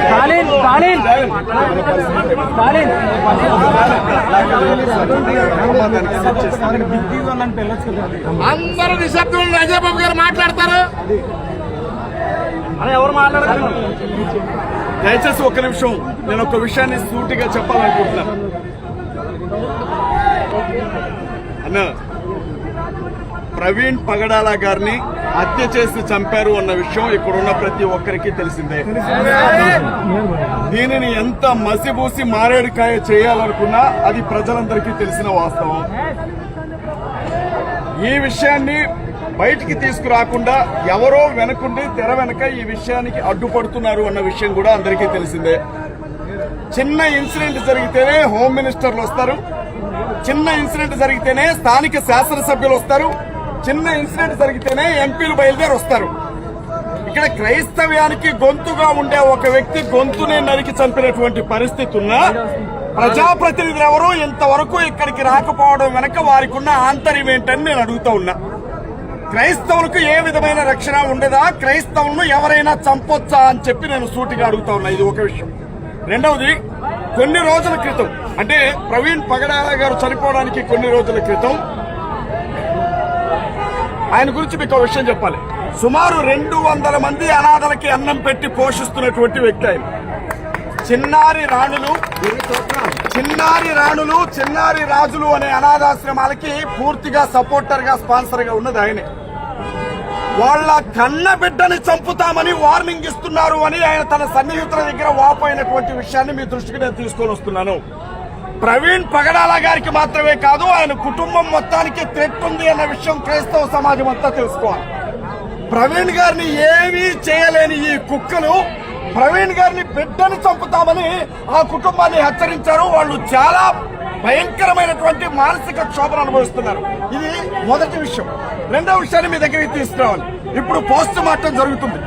స్టాలిన్ స్టాలిన్ స్టాలిన్ అందరూ నిశ్శబ్దం అజయబాబు గారు మాట్లాడతారు. ఎవరు మాట్లాడారు? దయచేసి ఒక నిమిషం నేను ఒక విషయాన్ని సూటిగా చెప్పాలనుకుంటున్నాను. అన్న ప్రవీణ్ పగడాల గారిని హత్య చేసి చంపారు అన్న విషయం ఇక్కడున్న ప్రతి ఒక్కరికి తెలిసిందే. దీనిని ఎంత మసిబూసి మారేడుకాయ చేయాలనుకున్నా అది ప్రజలందరికీ తెలిసిన వాస్తవం. ఈ విషయాన్ని బయటికి తీసుకురాకుండా ఎవరో వెనకుండి తెర వెనక ఈ విషయానికి అడ్డుపడుతున్నారు అన్న విషయం కూడా అందరికీ తెలిసిందే. చిన్న ఇన్సిడెంట్ జరిగితేనే హోమ్ మినిస్టర్లు వస్తారు. చిన్న ఇన్సిడెంట్ జరిగితేనే స్థానిక శాసనసభ్యులు వస్తారు. చిన్న ఇన్సిడెంట్ జరిగితేనే ఎంపీలు బయలుదేరి వస్తారు. ఇక్కడ క్రైస్తవ్యానికి గొంతుగా ఉండే ఒక వ్యక్తి గొంతునే నరికి చంపినటువంటి పరిస్థితి ఉన్నా ప్రజాప్రతినిధులు ఎవరు ఇంతవరకు ఇక్కడికి రాకపోవడం వెనక వారికి ఉన్న ఆంతర్యం ఏంటని నేను అడుగుతా ఉన్నా. క్రైస్తవులకు ఏ విధమైన రక్షణ ఉండదా? క్రైస్తవులను ఎవరైనా చంపొచ్చా అని చెప్పి నేను సూటిగా అడుగుతా ఉన్నా. ఇది ఒక విషయం. రెండవది కొన్ని రోజుల క్రితం అంటే ప్రవీణ్ పగడాల గారు చనిపోవడానికి కొన్ని రోజుల క్రితం ఆయన గురించి మీకు ఒక విషయం చెప్పాలి. సుమారు రెండు వందల మంది అనాథలకి అన్నం పెట్టి పోషిస్తున్నటువంటి వ్యక్తి ఆయన. చిన్నారి రాణులు చిన్నారి రాణులు చిన్నారి రాజులు అనే అనాథాశ్రమాలకి పూర్తిగా సపోర్టర్గా స్పాన్సర్గా ఉన్నది ఆయనే. వాళ్ళ కన్న బిడ్డని చంపుతామని వార్నింగ్ ఇస్తున్నారు అని ఆయన తన సన్నిహితుల దగ్గర వాపోయినటువంటి విషయాన్ని మీ దృష్టికి నేను తీసుకొని వస్తున్నాను. ప్రవీణ్ పగడాల గారికి మాత్రమే కాదు ఆయన కుటుంబం మొత్తానికి థ్రెట్ ఉంది అన్న విషయం క్రైస్తవ సమాజం అంతా తెలుసుకోవాలి. ప్రవీణ్ గారిని ఏమీ చేయలేని ఈ కుక్కలు ప్రవీణ్ గారిని బిడ్డని చంపుతామని ఆ కుటుంబాన్ని హెచ్చరించారు. వాళ్ళు చాలా భయంకరమైనటువంటి మానసిక క్షోభను అనుభవిస్తున్నారు. ఇది మొదటి విషయం. రెండవ విషయాన్ని మీ దగ్గరికి తీసుకురావాలి. ఇప్పుడు పోస్ట్ మార్టం జరుగుతుంది.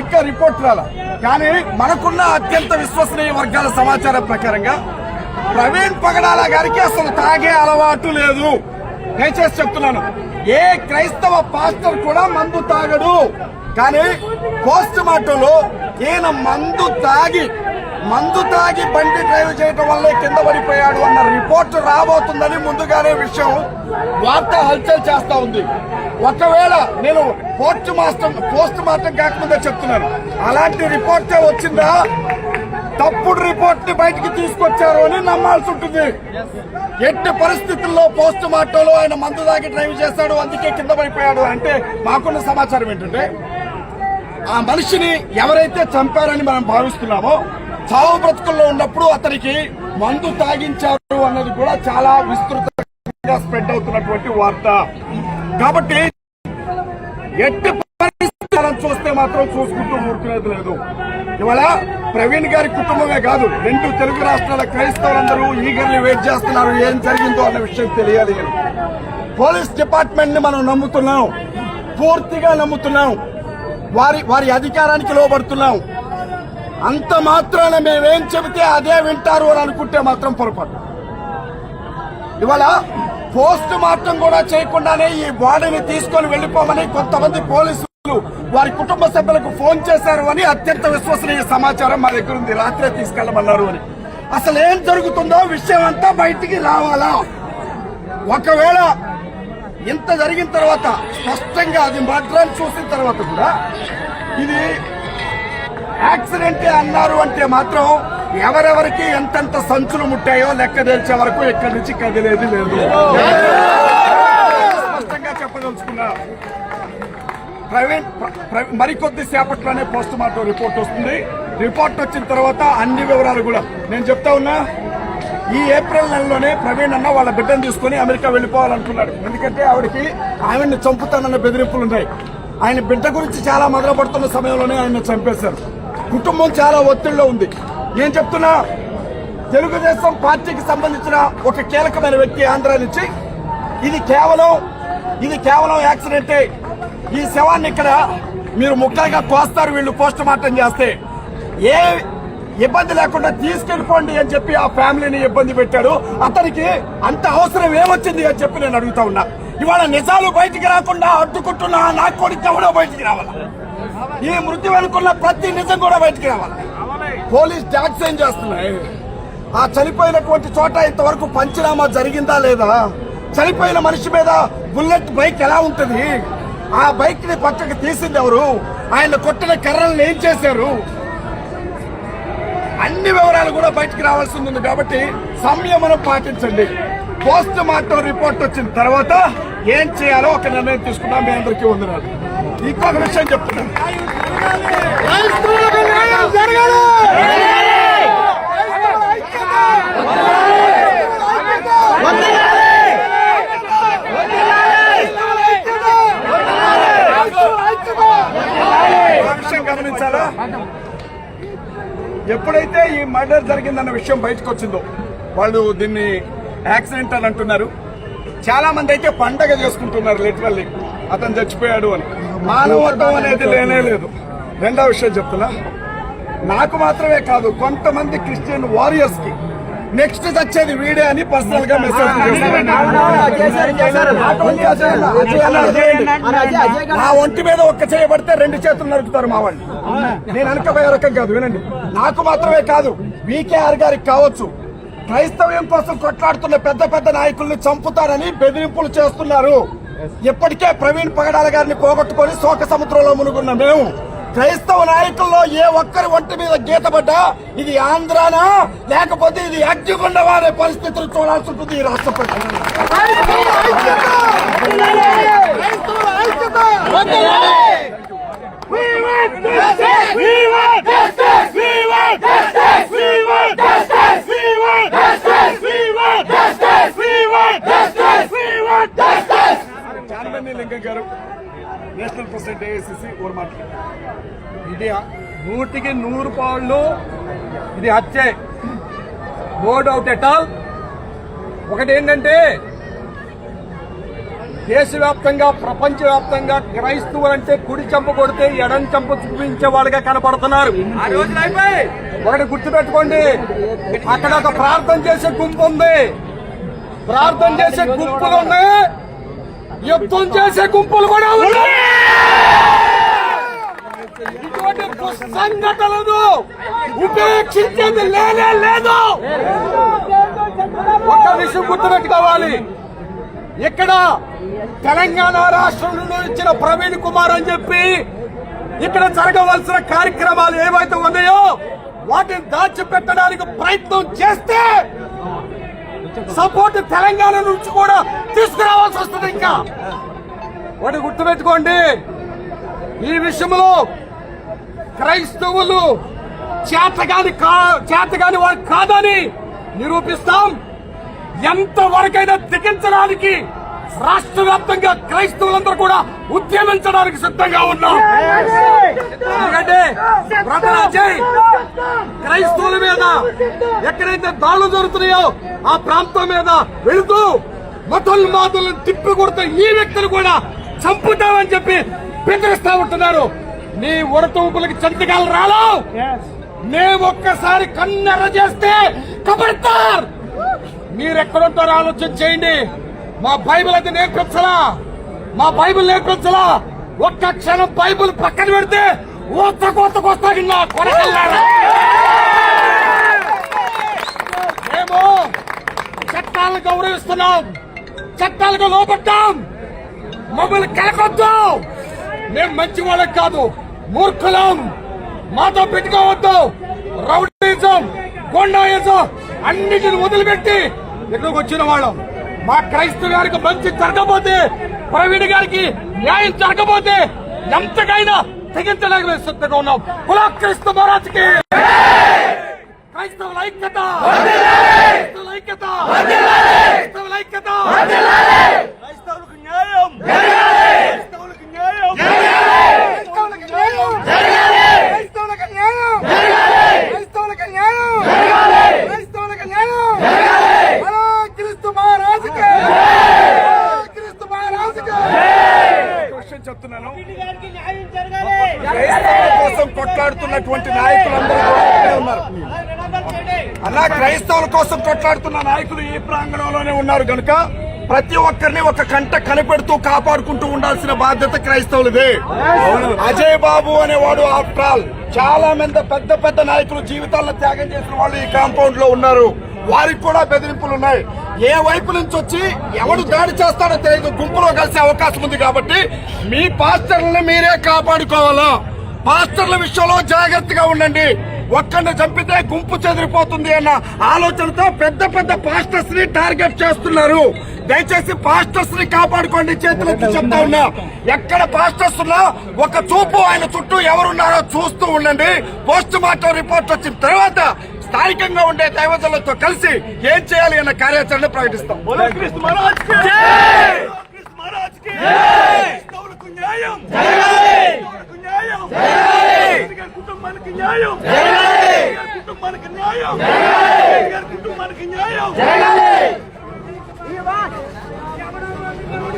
ఇంకా రిపోర్ట్ రాల? కానీ మనకున్న అత్యంత విశ్వసనీయ వర్గాల సమాచారం ప్రకారంగా ప్రవీణ్ పగడాల గారికి అసలు తాగే అలవాటు లేదు. దయచేసి చెప్తున్నాను. ఏ క్రైస్తవ పాస్టర్ కూడా మందు తాగడు. కానీ పోస్ట్ మార్టంలో ఈయన మందు తాగి మందు తాగి బండి డ్రైవ్ చేయడం వల్లే కింద పడిపోయాడు అన్న రిపోర్ట్ రాబోతుందని ముందుగానే విషయం వార్త హల్చల్ చేస్తా ఉంది. ఒకవేళ నేను పోస్ట్ మాస్టర్ పోస్ట్ మార్టం కాకముందే చెప్తున్నాను. అలాంటి రిపోర్టే వచ్చిందా? తప్పుడు రిపోర్ట్ని బయటికి తీసుకొచ్చారు అని నమ్మాల్సి ఉంటుంది ఎట్టి పరిస్థితుల్లో పోస్ట్ మార్టంలో ఆయన మందు దాకి డ్రైవ్ చేశాడు అందుకే కింద పడిపోయాడు అంటే మాకున్న సమాచారం ఏంటంటే ఆ మనిషిని ఎవరైతే చంపారని మనం భావిస్తున్నామో చావు బ్రతుకుల్లో ఉన్నప్పుడు అతనికి మందు తాగించారు అన్నది కూడా చాలా విస్తృతంగా స్ప్రెడ్ అవుతున్నటువంటి వార్త. కాబట్టి ఎట్టి పరిస్థితులను చూస్తే మాత్రం చూసుకుంటూ ఊరుకునేది లేదు. ఇవాళ ప్రవీణ్ గారి కుటుంబమే కాదు రెండు తెలుగు రాష్ట్రాల క్రైస్తవులందరూ ఈగర్లీ వెయిట్ చేస్తున్నారు ఏం జరిగిందో అన్న విషయం తెలియాలి పోలీస్ డిపార్ట్మెంట్ని మనం నమ్ముతున్నాం పూర్తిగా నమ్ముతున్నాం వారి వారి అధికారానికి లోబడుతున్నాం. అంత మాత్రాన మేమేం చెబితే అదే వింటారు అని అనుకుంటే మాత్రం పొరపాటు. ఇవాళ పోస్ట్ మార్టం కూడా చేయకుండానే ఈ బాడీని తీసుకొని వెళ్ళిపోమని కొంతమంది పోలీసులు వారి కుటుంబ సభ్యులకు ఫోన్ చేశారు అని అత్యంత విశ్వసనీయ సమాచారం మా దగ్గర ఉంది. రాత్రే తీసుకెళ్ళమన్నారు అని. అసలు ఏం జరుగుతుందో విషయం అంతా బయటికి రావాలా? ఒకవేళ ఇంత జరిగిన తర్వాత స్పష్టంగా అది మడ్రాన్ని చూసిన తర్వాత కూడా ఇది యాక్సిడెంటే అన్నారు అంటే మాత్రం ఎవరెవరికి ఎంతెంత సంచులు ముట్టాయో లెక్క తెలిసే వరకు ఇక్కడి నుంచి కదిలేది లేదు. స్పష్టంగా చెప్పదలుచుకున్నా. ప్రవీణ్ మరికొద్ది సేపట్లోనే పోస్ట్ మార్టం రిపోర్ట్ వస్తుంది. రిపోర్ట్ వచ్చిన తర్వాత అన్ని వివరాలు కూడా నేను చెప్తా ఉన్నా ఈ ఏప్రిల్ నెలలోనే ప్రవీణ్ అన్న వాళ్ళ బిడ్డను తీసుకుని అమెరికా వెళ్ళిపోవాలనుకున్నాడు ఎందుకంటే ఆవిడకి ఆవిడ్ని చంపుతానన్న బెదిరింపులు ఉన్నాయి. ఆయన బిడ్డ గురించి చాలా మొదలుపడుతున్న సమయంలోనే ఆయన చంపేశారు. కుటుంబం చాలా ఒత్తిడిలో ఉంది. నేను చెప్తున్నా తెలుగుదేశం పార్టీకి సంబంధించిన ఒక కీలకమైన వ్యక్తి ఆంధ్ర నుంచి ఇది కేవలం ఇది కేవలం యాక్సిడెంటే ఈ శవాన్ని ఇక్కడ మీరు ముక్కలుగా కోస్తారు వీళ్ళు పోస్ట్ మార్టం చేస్తే. ఏ ఇబ్బంది లేకుండా తీసుకెళ్ళిపోండి అని చెప్పి ఆ ఫ్యామిలీని ఇబ్బంది పెట్టాడు. అతనికి అంత అవసరం ఏమొచ్చింది అని చెప్పి నేను అడుగుతా ఉన్నా. ఇవాళ నిజాలు బయటికి రాకుండా అడ్డుకుంటున్నా నాకు కొడుకు ఎవడో బయటికి రావాలి? ఈ మృతి వెనుకున్న ప్రతి నిజం కూడా బయటికి రావాలి? పోలీస్ ట్యాక్స్ ఏం చేస్తున్నాయి? ఆ చనిపోయినటువంటి చోట ఇంతవరకు పంచనామా జరిగిందా లేదా? చనిపోయిన మనిషి మీద బుల్లెట్ బైక్ ఎలా ఉంటుంది? ఆ బైక్ని పక్కకి తీసింది ఎవరు? ఆయన కొట్టిన కర్రలను ఏం చేశారు? అన్ని వివరాలు కూడా బయటకు రావాల్సి ఉంది కాబట్టి సంయమనం పాటించండి. పోస్ట్ మార్టం రిపోర్ట్ వచ్చిన తర్వాత ఏం చేయాలో ఒక నిర్ణయం తీసుకున్నాం మీ అందరికీ వందనాలు. ఇంకొక విషయం చెప్తున్నాను. జరగాలి ఒక విషయం గమనించాలా? ఎప్పుడైతే ఈ మర్డర్ జరిగిందన్న విషయం బయటకు వచ్చిందో వాళ్ళు దీన్ని యాక్సిడెంట్ అని అంటున్నారు. చాలా మంది అయితే పండగ చేసుకుంటున్నారు లిటరల్లీ. అతను చచ్చిపోయాడు అని. మానవత్వం అనేది లేనే లేదు. రెండో విషయం చెప్తున్నా. నాకు మాత్రమే కాదు కొంతమంది క్రిస్టియన్ వారియర్స్కి నెక్స్ట్ చచ్చేది వీడే అని పర్సనల్గా మెసేజ్ నా ఒంటి మీద ఒక్క చేయబడితే రెండు చేతులు నరుకుతారు మా వాళ్ళు నేను అనకపోయే రకం కాదు వినండి నాకు మాత్రమే కాదు వికేఆర్ గారికి కావచ్చు క్రైస్తవ్యం కోసం కొట్లాడుతున్న పెద్ద పెద్ద నాయకుల్ని చంపుతారని బెదిరింపులు చేస్తున్నారు ఇప్పటికే ప్రవీణ్ పగడాల గారిని పోగొట్టుకొని శోక సముద్రంలో మునుగున్న మేము క్రైస్తవ నాయకుల్లో ఏ ఒక్కరి ఒంటి మీద గీత పడ్డా ఇది ఆంధ్రానా లేకపోతే ఇది అగ్గిగుండవా వారే పరిస్థితులు చూడాల్సి ఉంటుంది ఈ రాష్ట్ర ప్రజలు గారు నేషనల్ ప్రెసిడెంట్ ఏఐసిసి ఓర్ మాట్లాడారు ఇది నూటికి నూరు పాళ్ళు ఇది హత్యే. No doubt at all. ఒకటి ఏంటంటే దేశవ్యాప్తంగా ప్రపంచవ్యాప్తంగా క్రైస్తవులంటే కుడి చంప కొడితే ఎడం చంప చూపించే వాళ్ళుగా కనపడుతున్నారు. ఒకటి గుర్తుపెట్టుకోండి. అక్కడ ఒక ప్రార్థన చేసే గుంపు ఉంది. ప్రార్థన చేసే గుంపులు ఉన్నాయి. యుద్ధం చేసే గుంపులు కూడా ఉన్నాయి. ఇటువంటి సంఘటనలు ఉపేక్షించేది లేనే లేదు. ఒక్క విషయం గుర్తుపెట్టుకోవాలి ఇక్కడ తెలంగాణ రాష్ట్రం నుండి ఇచ్చిన ప్రవీణ్ కుమార్ అని చెప్పి ఇక్కడ జరగవలసిన కార్యక్రమాలు ఏవైతే ఉన్నాయో వాటిని దాచిపెట్టడానికి ప్రయత్నం చేస్తే సపోర్ట్ తెలంగాణ నుంచి కూడా తీసుకురావాల్సి వస్తుంది ఇంకా. వాటి గుర్తుపెట్టుకోండి. ఈ విషయంలో క్రైస్తవులు చేతగాని కా చేతగాని వారు కాదని నిరూపిస్తాం. ఎంత వరకైనా తెగించడానికి రాష్ట్ర వ్యాప్తంగా క్రైస్తవులందరూ కూడా ఉద్యమించడానికి సిద్ధంగా ఉన్నాం ఎందుకంటే బ్రదర్ క్రైస్తవుల మీద ఎక్కడైతే దాడులు జరుగుతున్నాయో ఆ ప్రాంతం మీద వెళుతూ మతోన్మాదులను తిప్పి కొడుతూ ఈ వ్యక్తులు కూడా చంపుతామని చెప్పి బెదిరిస్తా ఉంటున్నారు. నీ ఉడతూపులకి చంతకాలు రాలో? మేము ఒక్కసారి కన్నెర చేస్తే కబడతారు. మీరెక్కడుంటారో ఆలోచన చేయండి. మా బైబిల్ అయితే నేర్పించలా. మా బైబిల్ నేర్పించలా. ఒక్క క్షణం బైబిల్ పక్కన పెడితే ఓత కోత కోస్తాగి నా కొడకల్లారా. మేము చట్టాలను గౌరవిస్తున్నాం. చట్టాలకు లోపడ్డాం మమ్మల్ని కలకొద్దు. మేము మంచి వాళ్ళకి కాదు. మూర్ఖులం. మాతో పెట్టుకోవద్దు. రౌడీజం కొండాయిజం అన్నిటిని వదిలిపెట్టి ఇక్కడికి వచ్చిన వాళ్ళం. మా క్రైస్తవ గారికి మంచి జరగబోతే ప్రవీణ్ గారికి న్యాయం జరగబోతే ఎంతకైనా తెగించడానికి మేము సిద్ధంగా ఉన్నాం. కులా క్రైస్తవ మహారాజ్కి క్రైస్తవుల ఐక్యత క్రైస్తవుల ఐక్యత క్రైస్తవుల ఐక్యత క్రైస్తవులకు న్యాయం క్రైస్తవులకు న్యాయం క్రైస్తవులకు న్యాయం క్రైస్తవులకు న్యాయం క్రైస్తవులకు న్యాయం క్రైస్తవులకు న్యాయం హలో క్రీస్తు మహారాజుకి హలో క్రీస్తు మహారాజుకి ఒక విషయం చెప్తున్నాను. కోసం కొట్లాడుతున్నటువంటి నాయకులందరూ ఉన్నారు. అలా క్రైస్తవుల కోసం కొట్లాడుతున్న నాయకులు ఈ ప్రాంగణంలోనే ఉన్నారు కనుక ప్రతి ఒక్కరిని ఒక కంట కనిపెడుతూ కాపాడుకుంటూ ఉండాల్సిన బాధ్యత క్రైస్తవులదే. అజయ్ బాబు అనేవాడు ఆఫ్టర్ ఆల్ చాలా మంది పెద్ద పెద్ద నాయకులు జీవితాలను త్యాగం చేసిన వాళ్ళు ఈ కాంపౌండ్లో ఉన్నారు. వారికి కూడా బెదిరింపులు ఉన్నాయి. ఏ వైపు నుంచి వచ్చి ఎవడు దాడి చేస్తాడో తెలియదు. గుంపులో కలిసే అవకాశం ఉంది కాబట్టి మీ పాస్టర్లను మీరే కాపాడుకోవాలా? పాస్టర్ల విషయంలో జాగ్రత్తగా ఉండండి. ఒక్కడిని చంపితే గుంపు చెదిరిపోతుంది అన్న ఆలోచనతో పెద్ద పెద్ద పాస్టర్స్ని టార్గెట్ చేస్తున్నారు. దయచేసి పాస్టర్స్ని కాపాడుకోండి చేతులెత్తి చెప్తా ఉన్నా. ఎక్కడ పాస్టర్స్ ఉన్నా ఒక చూపు ఆయన చుట్టూ ఎవరున్నారో చూస్తూ ఉండండి. పోస్ట్ మార్టం రిపోర్ట్ వచ్చిన తర్వాత స్థానికంగా ఉండే దైవజనులతో కలిసి ఏం చేయాలి అన్న కార్యాచరణ ప్రకటిస్తాం. కుటుంబానికి న్యాయం! కుటుంబానికి న్యాయం!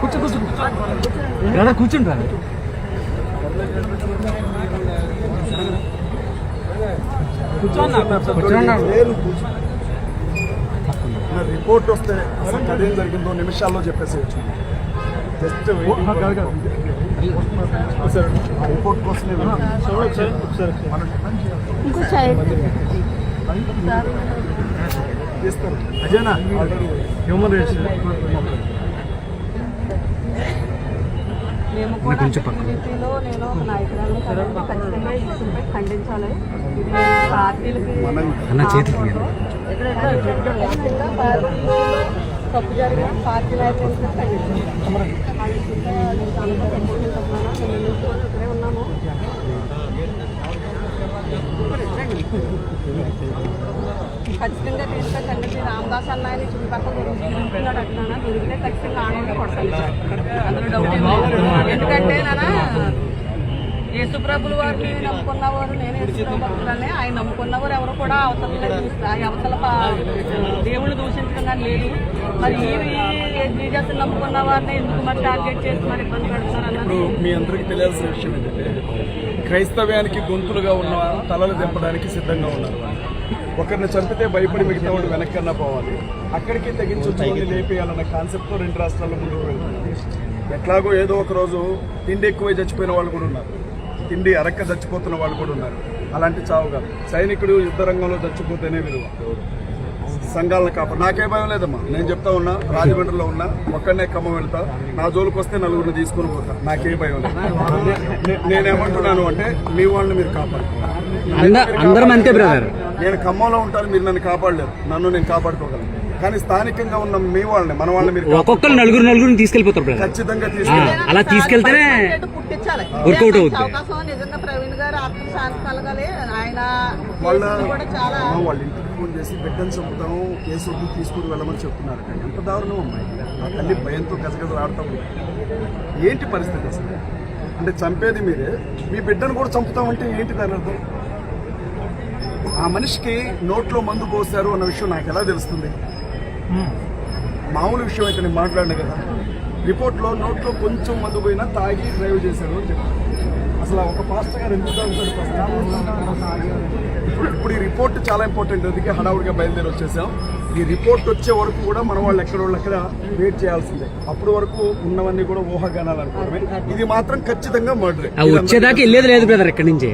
కూర్చో కూర్చో కూర్చుంటారు రిపోర్ట్ వస్తే అసలు అదేం జరిగిందో నిమిషాల్లో చెప్పేసేయచ్చు జస్ట్ రిపోర్ట్ కోసమే తీస్తారు అజయనా హ్యూమన్ రైట్స్ మేము కూడా టీడీపీలో నేను ఒక నాయకురాలు ఖచ్చితంగా ఈ విషయంపై ఖండించాలి. పార్టీలకి అన్న చేతికి ఖచ్చితంగా పార్టీలో తప్పు జరిగిన పార్టీ నాయకులను ఖండించాలి. ఆ విషయంగా నేను చాలా ఖండించుకుంటున్నాను మేము ఎన్ని రోజులు ఇక్కడే ఉన్నాము ఖచ్చితంగా దీనిపై తండ్రి రామదాస్ అన్నాయని చుట్టుపక్కల దొరుకుతున్నాడు అంటున్నాను దొరికితే ఖచ్చితంగా ఆనందం కొడతాను అందులో డౌట్ ఎందుకంటే నాన్న యేసుప్రభుల వారిని నమ్ముకున్నవారు నేను యేసుప్రభులని. ఆయన నమ్ముకున్నవారు ఎవరు కూడా అవతల అవతల దూషించడం కానీ లేదు. మరి ఈ జీజస్ నమ్ముకున్న వారిని ఎందుకు మరి టార్గెట్ చేసి మరి ఇబ్బంది అన్నది ఇప్పుడు మీ అందరికీ తెలియాల్సిన విషయం ఏంటంటే క్రైస్తవ్యానికి గొంతులుగా ఉన్న తలలు దింపడానికి సిద్ధంగా ఉన్నారు ఒకరిని చంపితే భయపడి మిగతా వాడు వెనక్కన్నా పోవాలి. అక్కడికి తెగించి లేపేయాలన్న కాన్సెప్ట్తో రెండు రాష్ట్రాల ముందుకు వెళ్తుంది ఎట్లాగో ఏదో ఒక రోజు తిండి ఎక్కువై చచ్చిపోయిన వాళ్ళు కూడా ఉన్నారు. తిండి అరక్క చచ్చిపోతున్న వాళ్ళు కూడా ఉన్నారు. అలాంటి చావు కాదు. సైనికుడు యుద్ధ రంగంలో చచ్చిపోతేనే విలువ. సంఘాలను కాపాడు. నాకే భయం లేదమ్మా. నేను చెప్తా ఉన్నా రాజమండ్రిలో ఉన్నా ఒక్కడనే ఖమ్మం వెళ్తా. నా జోలికి వస్తే నలుగురిని తీసుకుని పోతా. నాకే భయం లేదు. నేనేమంటున్నాను అంటే మీ వాళ్ళని మీరు కాపాడు. అందరం అంతే బ్రదర్. నేను ఖమ్మంలో ఉంటాను మీరు నన్ను కాపాడలేరు. నన్ను నేను కాపాడుకోగలను. కానీ స్థానికంగా ఉన్న మీ వాళ్ళని మన వాళ్ళని మీరు ఒక్కొక్కరు నలుగురు నలుగురిని తీసుకెళ్ళిపోతారు ఖచ్చితంగా తీసుకెళ్ళి అలా తీసుకెళ్తేనే వర్కౌట్ అవుతుంది. వాళ్ళ కేసులు కూడా చాలా అమ్మ వాళ్ళ ఇంటికి ఫోన్ చేసి బిడ్డను చంపుతాము కేసు వద్దు తీసుకుని వెళ్ళమని చెప్తున్నారు. కానీ ఎంత దారుణం అమ్మాయి ఆ తల్లి భయంతో ఉంది. ఏంటి పరిస్థితి అసలు? అంటే చంపేది మీరే. మీ బిడ్డను కూడా చంపుతామంటే ఏంటి దాని అర్థం? ఆ మనిషికి నోట్లో మందు పోశారు అన్న విషయం నాకు ఎలా తెలుస్తుంది? మామూలు విషయం అయితే నేను మాట్లాడిన కదా. రిపోర్ట్లో నోట్లో కొంచెం మందు పోయినా తాగి డ్రైవ్ చేశారు అని చెప్పారు. అసలు ఒక పాస్టర్ గారు ఎందుకు? ఇప్పుడు ఇప్పుడు ఈ రిపోర్ట్ చాలా ఇంపార్టెంట్ అందుకే హడావుడిగా బయలుదేరి వచ్చేసాం. ఈ రిపోర్ట్ వచ్చే వరకు కూడా మన వాళ్ళు ఎక్కడ వాళ్ళు అక్కడ వెయిట్ చేయాల్సిందే. అప్పటి వరకు ఉన్నవన్నీ కూడా ఊహాగానాలు అనుకోవడమే. ఇది మాత్రం ఖచ్చితంగా మర్డర్ వచ్చేదాకా వెళ్ళేది లేదు బ్రదర్ ఇక్కడి నుంచి?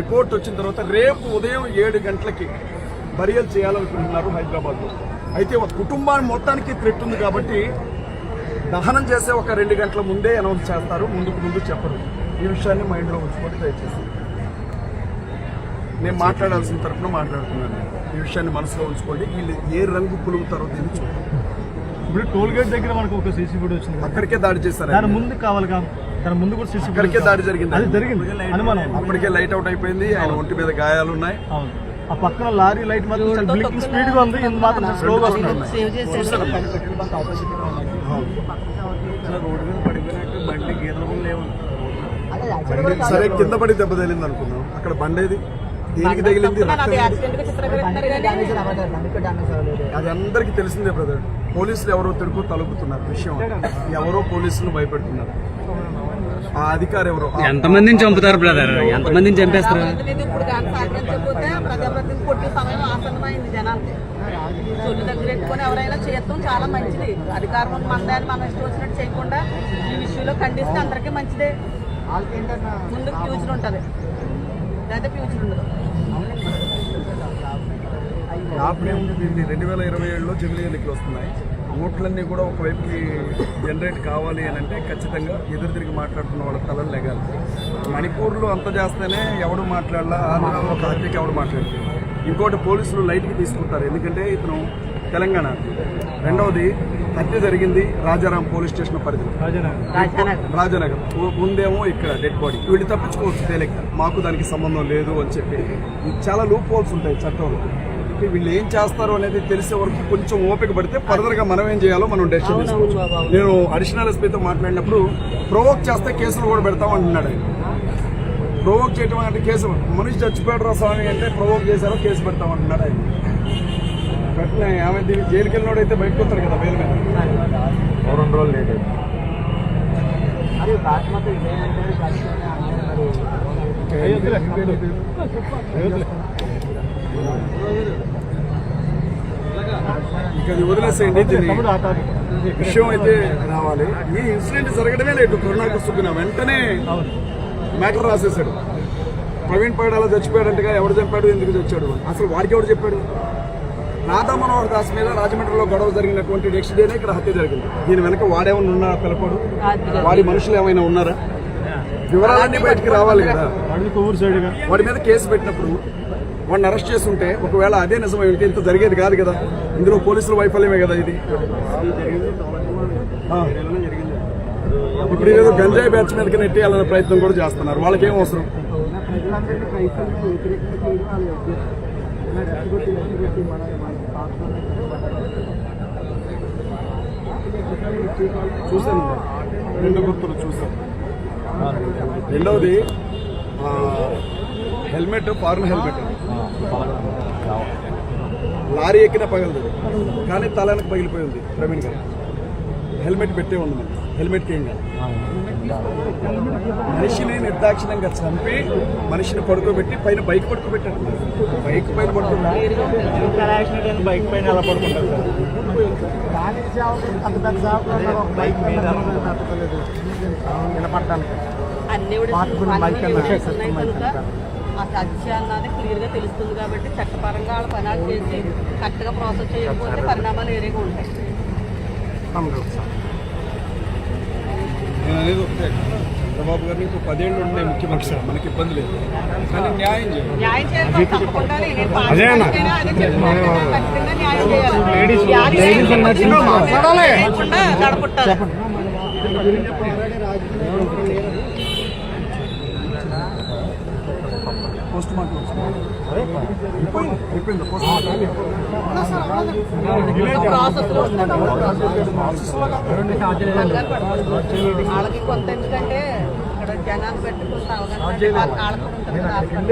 రిపోర్ట్ వచ్చిన తర్వాత రేపు ఉదయం ఏడు గంటలకి బరియల్ చేయాలనుకుంటున్నారు హైదరాబాద్లో అయితే ఒక కుటుంబాన్ని మొత్తానికి థ్రెట్ ఉంది కాబట్టి దహనం చేసే ఒక రెండు గంటల ముందే అనౌన్స్ చేస్తారు. ముందుకు ముందు చెప్పరు. ఈ విషయాన్ని మైండ్లో ఉంచుకొని దయచేసి. నేను మాట్లాడాల్సిన తరఫున మాట్లాడుతున్నాను. ఈ విషయాన్ని మనసులో ఉంచుకోండి. వీళ్ళు ఏ రంగు పులుగుతారో దీన్ని చూడండి ఇప్పుడు టోల్ గేట్ దగ్గర మనకు ఒక సీసీ ఫుటేజ్ వచ్చింది. అక్కడికే దాడి చేశారు దాని ముందు కావాలి దాని ముందు కూడా సీసీ అక్కడికే దాడి జరిగింది అది జరిగింది. అనుమానం. అప్పటికే లైట్ అవుట్ అయిపోయింది. ఆయన ఒంటి మీద గాయాలు ఉన్నాయి అవును. ఆ పక్కన లారీ లైట్ మాత్రం బ్లింకింగ్ స్పీడ్గా ఉంది ఇది మాత్రం స్లోగా వస్తుంది సేవ్ చేశారు సరే కింద పడి దెబ్బ తగిలింది అనుకున్నాం అక్కడ బండేది దేనికి తగిలింది అది అందరికీ తెలిసిందే బ్రదర్ పోలీసులు ఎవరో తిరుగు తలుపుతున్నారు విషయం ఎవరో పోలీసులు భయపెడుతున్నారు ఆ అధికారి ఎవరో ఎంతమందిని చంపుతారు బ్రదర్ ఎంతమందిని చంపేస్తారు చొల్లు దగ్గర పెట్టుకొని ఎవరైనా చేయటం చాలా మంచిది. అధికారం ఉన్న మందాన్ని మనం ఇష్టం వచ్చినట్టు చేయకుండా ఈ విషయంలో ఖండిస్తే అందరికీ మంచిదే. ముందు ఫ్యూచర్ ఉంటుంది. లేదా ఫ్యూచర్ ఉండదు. దీన్ని రెండు వేల ఇరవై ఏడులో జమిలీ ఎన్నికలు వస్తున్నాయి. ఓట్లన్నీ కూడా ఒకవైపుకి జనరేట్ కావాలి అని అంటే ఖచ్చితంగా ఎదురు తిరిగి మాట్లాడుతున్న వాళ్ళ తలలు లెగాలి మణిపూర్లో అంత చేస్తేనే ఎవడు మాట్లాడాలా? ఆంధ్రాలో ఒక హత్యకి ఎవడు మాట్లాడుతుంది ఇంకోటి పోలీసులు లైట్కి తీసుకుంటారు. ఎందుకంటే ఇతను తెలంగాణ. రెండవది హత్య జరిగింది రాజారాం పోలీస్ స్టేషన్ పరిధిలో. రాజనగర్. ఉందేమో ఇక్కడ డెడ్ బాడీ. వీళ్ళు తప్పించుకోవచ్చు తేలిక. మాకు దానికి సంబంధం లేదు అని చెప్పి. చాలా లూప్ హోల్స్ ఉంటాయి చట్టంలో. వీళ్ళు ఏం చేస్తారు అనేది తెలిసే వరకు కొంచెం ఓపిక పడితే ఫర్దర్గా మనం ఏం చేయాలో మనం డెసిషన్ తీసుకోవచ్చు. నేను అడిషనల్ ఎస్పీతో మాట్లాడినప్పుడు ప్రొవోక్ చేస్తే కేసులు కూడా పెడతాం అంటున్నాడు ఆయన. ప్రొవోక్ చేయడం అంటే కేసు మనిషి చచ్చిపోయాడు రా స్వామి అంటే ప్రొవోక్ చేశారో కేసు పెడతాం అంటున్నాడు ఆయన. పెట్టిన ఆమె దీనికి జైలుకి వెళ్ళినోడు అయితే బయటకు వస్తారు కదా బెయిల్ మీద. రెండు రోజులు లేట్ ఇక వదిలేసేయండి దీన్ని. విషయం అయితే రావాలి. ఈ ఇన్సిడెంట్ జరగడమే లేదు. కరుణాకర్ వెంటనే మ్యాటర్ రాసేసాడు ప్రవీణ్ పైడాల చచ్చిపోయాడంటగా ఎవడు చంపాడు ఎందుకు చచ్చాడు? అసలు వాడికి ఎవడు చెప్పాడు? రాధా మనోహర్ దాస్ మీద రాజమండ్రిలో గొడవ జరిగినటువంటి నెక్స్ట్ డేనే ఇక్కడ హత్య జరిగింది. దీని వెనక వాడేమన్నా ఉన్నారా పిలపడు వాడి మనుషులు ఏమైనా ఉన్నారా? వివరాలన్నీ బయటికి రావాలి కదా. వాడి మీద కేసు పెట్టినప్పుడు వాడిని అరెస్ట్ చేస్తుంటే ఒకవేళ అదే నిజమై ఉంటే ఇంత జరిగేది కాదు కదా. ఇందులో పోలీసుల వైఫల్యమే కదా ఇది. ఆ. ఇప్పుడు ఏదో గంజాయి బ్యాచ్ మీదకి నెట్టేయాలనే ప్రయత్నం కూడా చేస్తున్నారు. వాళ్ళకి ఏం అవసరం చూశాను. రెండు గుర్తులు చూశాను. రెండవది హెల్మెట్ ఫారెన్ హెల్మెట్. లారీ ఎక్కిన పగలదు. కానీ తలానికి పగిలిపోయి ఉంది ప్రవీణ్ గారు. హెల్మెట్ పెట్టే ఉంది. కాదు. మనిషిని నిర్దాక్షిణ్యంగా చంపి మనిషిని పడుకోబెట్టి పైన బైక్ పడుకోబెట్టారు బైక్ పైన పడుకోబెట్టి బైక్ పైన ఎలా పడుకుంటారు బైక్ మీద వినపడటానికి అన్ని కూడా అన్ని evidence ఉన్నాయి కనుక ఆ హత్య అన్నది క్లియర్గా తెలుస్తుంది కాబట్టి చట్టపరంగా వాళ్ళ పని వాళ్ళు చేసి కరెక్ట్గా ప్రాసెస్ చేయకపోతే పరిణామాలు వేరేగా ఉంటాయి. నేను అనేది ఒకటే. చంద్రబాబు గారిని ఇంకో పదేళ్ళు ఉండే ముఖ్యమంత్రి. మనకి ఇబ్బంది లేదు. కానీ న్యాయం చేయాలి. పోస్ట్ మార్టం వాళ్ళకి కొంత ఎందుకంటే ఇక్కడ జనాలు పెట్టుకుంటే అవగాహన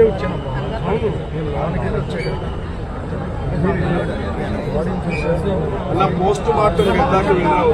వచ్చాను అలా పోస్ట్ మార్టం ఇందాక వెళ్ళావు